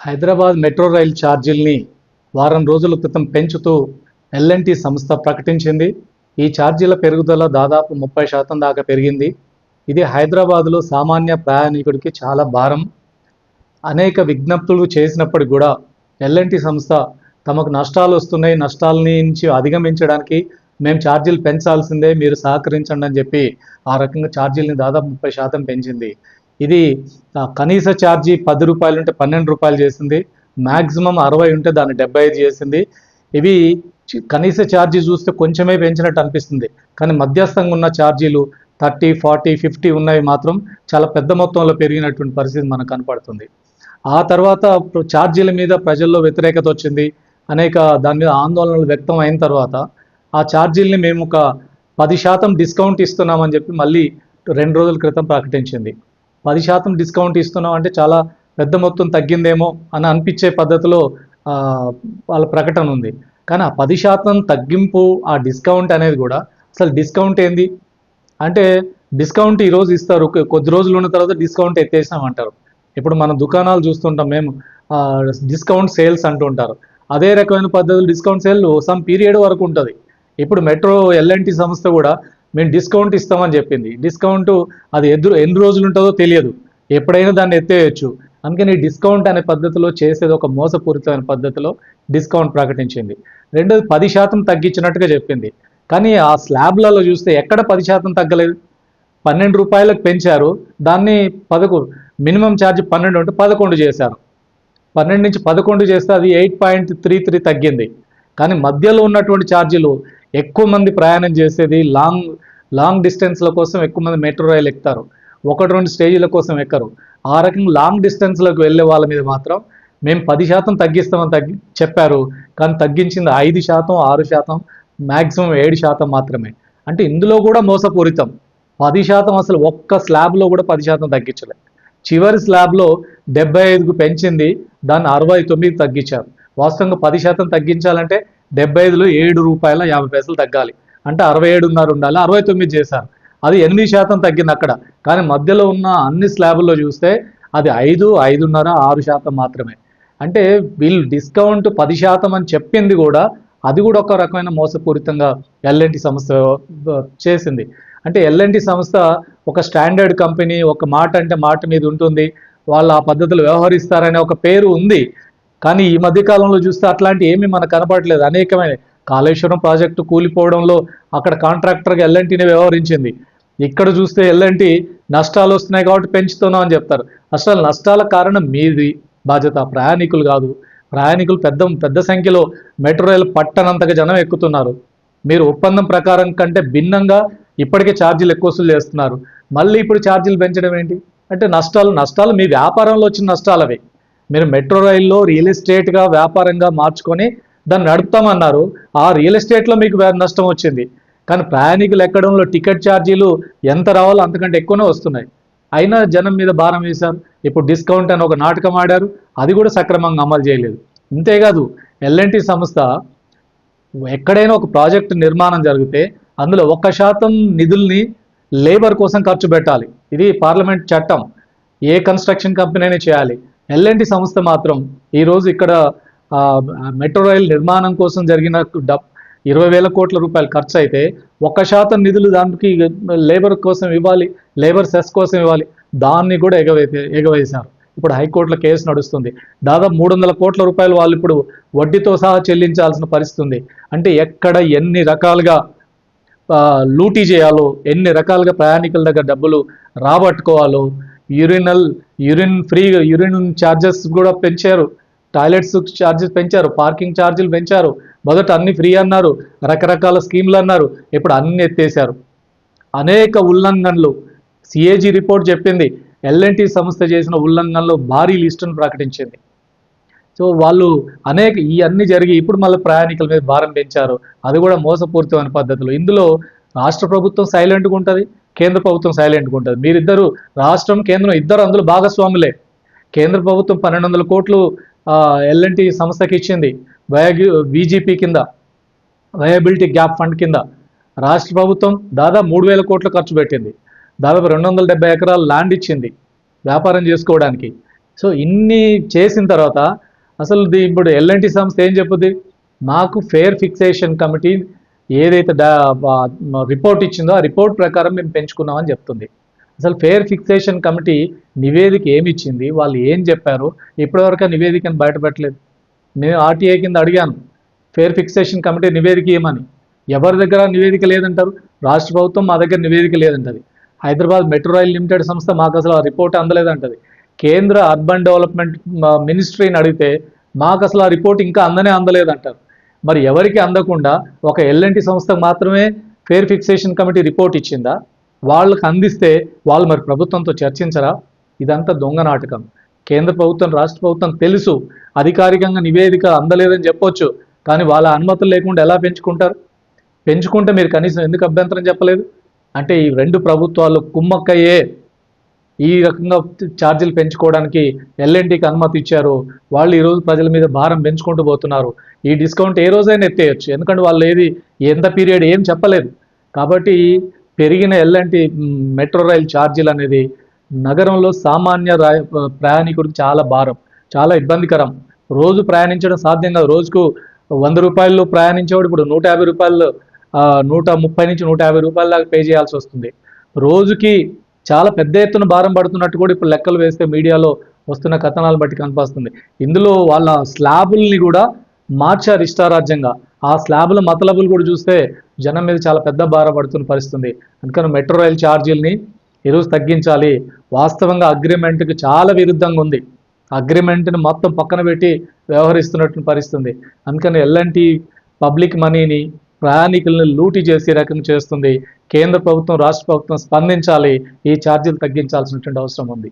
Hyderabad metro rail ఛార్జీల్ని వారం రోజుల క్రితం పెంచుతూ ఎల్ఎన్టీ సంస్థ ప్రకటించింది. ఈ ఛార్జీల పెరుగుదల దాదాపు ముప్పై శాతం దాకా పెరిగింది. ఇది హైదరాబాద్లో సామాన్య ప్రయాణికుడికి చాలా భారం. అనేక విజ్ఞప్తులు చేసినప్పటికి కూడా ఎల్ఎన్టీ సంస్థ తమకు నష్టాలు వస్తున్నాయి. నష్టాల నుంచి అధిగమించడానికి మేము ఛార్జీలు పెంచాల్సిందే మీరు సహకరించండి అని చెప్పి ఆ రకంగా ఛార్జీలని దాదాపు ముప్పై శాతం పెంచింది. ఇది కనీస ఛార్జీ పది రూపాయలు ఉంటే పన్నెండు రూపాయలు చేసింది మ్యాక్సిమం అరవై ఉంటే దాన్ని డెబ్బై ఐదు చేసింది. ఇవి కనీస ఛార్జీ చూస్తే కొంచెమే పెంచినట్టు అనిపిస్తుంది. కానీ మధ్యస్థంగా ఉన్న ఛార్జీలు థర్టీ ఫార్టీ ఫిఫ్టీ ఉన్నవి మాత్రం చాలా పెద్ద మొత్తంలో పెరిగినటువంటి పరిస్థితి మనకు కనపడుతుంది. ఆ తర్వాత ఛార్జీల మీద ప్రజల్లో వ్యతిరేకత వచ్చింది. అనేక దాని మీద ఆందోళనలు వ్యక్తం అయిన తర్వాత ఆ ఛార్జీల్ని మేము ఒక పది శాతం డిస్కౌంట్ ఇస్తున్నామని చెప్పి మళ్ళీ రెండు రోజుల క్రితం ప్రకటించింది. పది శాతం డిస్కౌంట్ ఇస్తున్నాం అంటే చాలా పెద్ద మొత్తం తగ్గిందేమో అని అనిపించే పద్ధతిలో వాళ్ళ ప్రకటన ఉంది. కానీ ఆ పది శాతం తగ్గింపు ఆ డిస్కౌంట్ అనేది కూడా అసలు డిస్కౌంట్ ఏంది? అంటే డిస్కౌంట్ ఈరోజు ఇస్తారు. కొద్ది రోజులు ఉన్న తర్వాత డిస్కౌంట్ ఎత్తేసామంటారు ఇప్పుడు మన దుకాణాలు చూస్తుంటాం మేము డిస్కౌంట్ సేల్స్ అంటుంటారు. అదే రకమైన పద్ధతులు డిస్కౌంట్ సేల్ సమ్ పీరియడ్ వరకు ఉంటుంది. ఇప్పుడు మెట్రో ఎల్ఎన్టీ సంస్థ కూడా మేము డిస్కౌంట్ ఇస్తామని చెప్పింది. డిస్కౌంట్ అది ఎదురు ఎన్ని రోజులు ఉంటుందో తెలియదు. ఎప్పుడైనా దాన్ని ఎత్తేయచ్చు. అందుకని డిస్కౌంట్ అనే పద్ధతిలో చేసేది ఒక మోసపూరితమైన పద్ధతిలో డిస్కౌంట్ ప్రకటించింది. రెండోది పది శాతం తగ్గించినట్టుగా చెప్పింది. కానీ ఆ స్లాబ్లలో చూస్తే ఎక్కడ పది శాతం తగ్గలేదు? పన్నెండు రూపాయలకు పెంచారు. దాన్ని పదకొ మినిమం ఛార్జ్ పన్నెండు ఉంటే పదకొండు చేశారు. పన్నెండు నుంచి పదకొండు చేస్తే అది ఎయిట్ పాయింట్ త్రీ త్రీ తగ్గింది. కానీ మధ్యలో ఉన్నటువంటి ఛార్జీలు ఎక్కువ మంది ప్రయాణం చేసేది లాంగ్ లాంగ్ డిస్టెన్స్ల కోసం ఎక్కువ మంది మెట్రో రైలు ఎక్కుతారు. ఒకటి రెండు స్టేజీల కోసం ఎక్కరు. ఆ రకంగా లాంగ్ డిస్టెన్స్లకు వెళ్ళే వాళ్ళ మీద మాత్రం మేము పది శాతం తగ్గిస్తామని తగ్గి చెప్పారు. కానీ తగ్గించింది ఐదు శాతం ఆరు శాతం మ్యాక్సిమం ఏడు శాతం మాత్రమే. అంటే ఇందులో కూడా మోసపూరితం. పది శాతం అసలు ఒక్క స్లాబ్లో కూడా పది శాతం తగ్గించలేదు చివరి స్లాబ్లో డెబ్బై ఐదుకు పెంచింది దాన్ని అరవై తొమ్మిది తగ్గించారు. వాస్తవంగా పది శాతం తగ్గించాలంటే డెబ్బై ఐదులో ఏడు రూపాయల యాభై పైసలు తగ్గాలి. అంటే అరవై ఏడున్నర ఉండాలి అరవై తొమ్మిది చేశారు. అది ఎనిమిది శాతం తగ్గింది అక్కడ. కానీ మధ్యలో ఉన్న అన్ని స్లాబుల్లో చూస్తే అది ఐదు ఐదున్నర ఆరు శాతం మాత్రమే. అంటే వీళ్ళు డిస్కౌంట్ పది శాతం అని చెప్పింది కూడా అది కూడా ఒక రకమైన మోసపూరితంగా ఎల్ఎన్టీ సంస్థ చేసింది. అంటే ఎల్ఎన్టీ సంస్థ ఒక స్టాండర్డ్ కంపెనీ ఒక మాట అంటే మాట మీద ఉంటుంది. వాళ్ళు ఆ పద్ధతులు వ్యవహరిస్తారనే ఒక పేరు ఉంది. కానీ ఈ మధ్య కాలంలో చూస్తే అట్లాంటి ఏమీ మనకు కనపడలేదు అనేకమైన కాళేశ్వరం ప్రాజెక్టు కూలిపోవడంలో అక్కడ కాంట్రాక్టర్గా ఎల్ఎన్టీని వ్యవహరించింది. ఇక్కడ చూస్తే ఎల్ఎన్టీ నష్టాలు వస్తున్నాయి కాబట్టి పెంచుతున్నాం అని చెప్తారు. అసలు నష్టాల కారణం మీది బాధ్యత. ప్రయాణికులు కాదు. ప్రయాణికులు పెద్ద పెద్ద సంఖ్యలో మెట్రో రైలు పట్టనంతగా జనం ఎక్కుతున్నారు. మీరు ఒప్పందం ప్రకారం కంటే భిన్నంగా ఇప్పటికే ఛార్జీలు ఎక్కువ వసూలు చేస్తున్నారు. మళ్ళీ ఇప్పుడు ఛార్జీలు పెంచడం ఏంటి? అంటే నష్టాలు నష్టాలు మీ వ్యాపారంలో వచ్చిన నష్టాలు అవి. మీరు మెట్రో రైల్లో రియల్ ఎస్టేట్గా వ్యాపారంగా మార్చుకొని దాన్ని నడుపుతామన్నారు. ఆ రియల్ ఎస్టేట్లో మీకు నష్టం వచ్చింది. కానీ ప్రయాణికులు ఎక్కడంలో టికెట్ ఛార్జీలు ఎంత రావాలో అంతకంటే ఎక్కువనే వస్తున్నాయి. అయినా జనం మీద భారం వేశారు. ఇప్పుడు డిస్కౌంట్ అని ఒక నాటకం ఆడారు. అది కూడా సక్రమంగా అమలు చేయలేదు. ఇంతేకాదు ఎల్ఎన్టీ సంస్థ ఎక్కడైనా ఒక ప్రాజెక్ట్ నిర్మాణం జరిగితే అందులో ఒక్క శాతం నిధుల్ని లేబర్ కోసం ఖర్చు పెట్టాలి. ఇది పార్లమెంట్ చట్టం. ఏ కన్స్ట్రక్షన్ కంపెనీ అయినా చేయాలి. ఎల్ఎన్టీ సంస్థ మాత్రం ఈరోజు ఇక్కడ మెట్రో రైల్ నిర్మాణం కోసం జరిగిన డబ్ ఇరవై వేల కోట్ల రూపాయలు ఖర్చు అయితే ఒక్క శాతం నిధులు దానికి లేబర్ కోసం ఇవ్వాలి లేబర్ సెస్ కోసం ఇవ్వాలి దాన్ని కూడా ఎగవే ఎగవేశారు. ఇప్పుడు హైకోర్టులో కేసు నడుస్తుంది. దాదాపు మూడు వందల కోట్ల రూపాయలు వాళ్ళు ఇప్పుడు వడ్డీతో సహా చెల్లించాల్సిన పరిస్థితి ఉంది. అంటే ఎక్కడ ఎన్ని రకాలుగా లూటీ చేయాలో ఎన్ని రకాలుగా ప్రయాణికుల దగ్గర డబ్బులు రాబట్టుకోవాలో urinal urine free urine charges కూడా పెంచారు. టాయిలెట్స్ ఛార్జెస్ పెంచారు పార్కింగ్ ఛార్జీలు పెంచారు. మొదట అన్ని ఫ్రీ అన్నారు రకరకాల స్కీమ్లు అన్నారు ఇప్పుడు అన్ని ఎత్తేసారు. అనేక ఉల్లంఘనలు. సిఏజీ రిపోర్ట్ చెప్పింది ఎల్ఎన్టీ సంస్థ చేసిన ఉల్లంఘనలు భారీ లిస్టును ప్రకటించింది. సో వాళ్ళు అనేక ఈ అన్ని జరిగి ఇప్పుడు మళ్ళీ ప్రయాణికుల మీద భారం పెంచారు. అది కూడా మోసపూరితమైన పద్ధతులు. ఇందులో రాష్ట్ర ప్రభుత్వం సైలెంట్గా ఉంటుంది. కేంద్ర ప్రభుత్వం సైలెంట్గా ఉంటుంది. మీరిద్దరు రాష్ట్రం కేంద్రం ఇద్దరు అందులో భాగస్వాములే. కేంద్ర ప్రభుత్వం పన్నెండు వందల కోట్లు ఎల్ఎన్టీ సంస్థకి ఇచ్చింది. వయా బీజీపీ కింద వయబిలిటీ గ్యాప్ ఫండ్ కింద. రాష్ట్ర ప్రభుత్వం దాదాపు మూడు వేల కోట్లు ఖర్చు పెట్టింది. దాదాపు రెండు వందల డెబ్బై ఎకరాలు ల్యాండ్ ఇచ్చింది వ్యాపారం చేసుకోవడానికి. సో ఇన్ని చేసిన తర్వాత అసలు ఇప్పుడు ఎల్ఎన్టీ సంస్థ ఏం చెప్పుద్ది? మాకు ఫేర్ ఫిక్సేషన్ కమిటీ ఏదైతే రిపోర్ట్ ఇచ్చిందో ఆ రిపోర్ట్ ప్రకారం మేము పెంచుకున్నామని చెప్తుంది. అసలు ఫేర్ ఫిక్సేషన్ కమిటీ నివేదిక ఏమి ఇచ్చింది? వాళ్ళు ఏం చెప్పారు? ఇప్పటివరకు ఆ నివేదికను బయటపెట్టలేదు. నేను ఆర్టీఐ కింద అడిగాను ఫేర్ ఫిక్సేషన్ కమిటీ నివేదిక ఏమని? ఎవరి దగ్గర నివేదిక లేదంటారు? రాష్ట్ర ప్రభుత్వం మా దగ్గర నివేదిక లేదంటది. హైదరాబాద్ మెట్రో రైల్ లిమిటెడ్ సంస్థ మాకు అసలు ఆ రిపోర్ట్ అందలేదంటది. కేంద్ర అర్బన్ డెవలప్మెంట్ మినిస్ట్రీని అడిగితే మాకు అసలు ఆ రిపోర్ట్ ఇంకా అందనే అందలేదంటారు. మరి ఎవరికి అందకుండా ఒక ఎల్ఎన్టీ సంస్థకు మాత్రమే ఫేర్ ఫిక్సేషన్ కమిటీ రిపోర్ట్ ఇచ్చిందా? వాళ్ళకి అందిస్తే వాళ్ళు మరి ప్రభుత్వంతో చర్చించరా? ఇదంతా దొంగ నాటకం. కేంద్ర ప్రభుత్వం రాష్ట్ర ప్రభుత్వం తెలుసు. అధికారికంగా నివేదిక అందలేదని చెప్పొచ్చు. కానీ వాళ్ళ అనుమతులు లేకుండా ఎలా పెంచుకుంటారు? పెంచుకుంటే మీరు కనీసం ఎందుకు అభ్యంతరం చెప్పలేదు? అంటే ఈ రెండు ప్రభుత్వాలు కుమ్మక్కయ్యే ఈ రకంగా ఛార్జీలు పెంచుకోవడానికి ఎల్ఎన్టీకి అనుమతి ఇచ్చారు. వాళ్ళు ఈరోజు ప్రజల మీద భారం పెంచుకుంటూ పోతున్నారు. ఈ డిస్కౌంట్ ఏ రోజైనా ఎత్తేయచ్చు. ఎందుకంటే వాళ్ళు ఏది ఎంత పీరియడ్ ఏం చెప్పలేదు. కాబట్టి పెరిగిన ఎల్ఎన్టీ మెట్రో రైల్ ఛార్జీలు అనేది నగరంలో సామాన్య ప్రయాణికుడికి చాలా భారం చాలా ఇబ్బందికరం. రోజు ప్రయాణించడం సాధ్యం కాదు. రోజుకు వంద రూపాయలు ప్రయాణించేవాడు ఇప్పుడు నూట యాభై రూపాయలు నూట ముప్పై నుంచి నూట యాభై రూపాయల దాకా పే చేయాల్సి వస్తుంది. రోజుకి చాలా పెద్ద ఎత్తున భారం పడుతున్నట్టు కూడా ఇప్పుడు లెక్కలు వేస్తే మీడియాలో వస్తున్న కథనాలు బట్టి కనిపిస్తుంది. ఇందులో వాళ్ళ స్లాబుల్ని కూడా మార్చారు ఇష్టారాజ్యంగా. ఆ స్లాబుల మతలబులు కూడా చూస్తే జనం మీద చాలా పెద్ద భారం పడుతున్న పరిస్థితుంది. అందుకని మెట్రో రైల్ ఛార్జీలని ఈరోజు తగ్గించాలి. వాస్తవంగా అగ్రిమెంట్కి చాలా విరుద్ధంగా ఉంది. అగ్రిమెంట్ని మొత్తం పక్కన పెట్టి వ్యవహరిస్తున్నట్టు పరిస్థితుంది. అందుకని ఎల్ఎన్టీ పబ్లిక్ మనీని ప్రయాణికులను లూటీ చేసే రకంగా చేస్తుంది. కేంద్ర ప్రభుత్వం రాష్ట్ర ప్రభుత్వం స్పందించాలి. ఈ ఛార్జీలు తగ్గించాల్సినటువంటి అవసరం ఉంది.